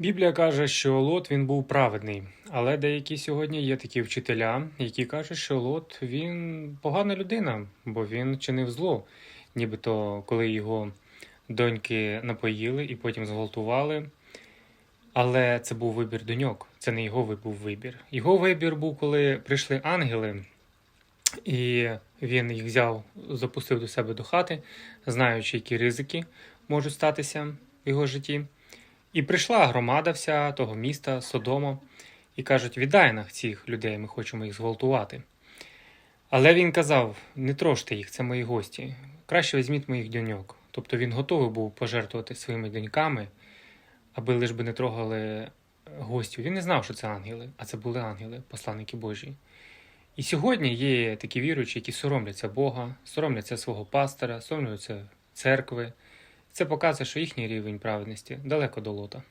Біблія каже, що Лот він був праведний, але деякі сьогодні є такі вчителя, які кажуть, що Лот він погана людина, бо він чинив зло. Нібито коли його доньки напоїли і потім зґвалтували. Але це був вибір доньок, це не його був вибір. Його вибір був, коли прийшли ангели, і він їх взяв, запустив до себе до хати, знаючи, які ризики можуть статися в його житті. І прийшла громада вся того міста, Содома, і кажуть: віддай нам цих людей, ми хочемо їх зґвалтувати. Але він казав: не троште їх, це мої гості. Краще візьміть моїх доньок. Тобто він готовий був пожертвувати своїми доньками, аби лиш би не трогали гостів. Він не знав, що це ангели, а це були ангели, посланники Божі. І сьогодні є такі віруючі, які соромляться Бога, соромляться свого пастора, соромляться церкви. Це показує, що їхній рівень праведності далеко до лота.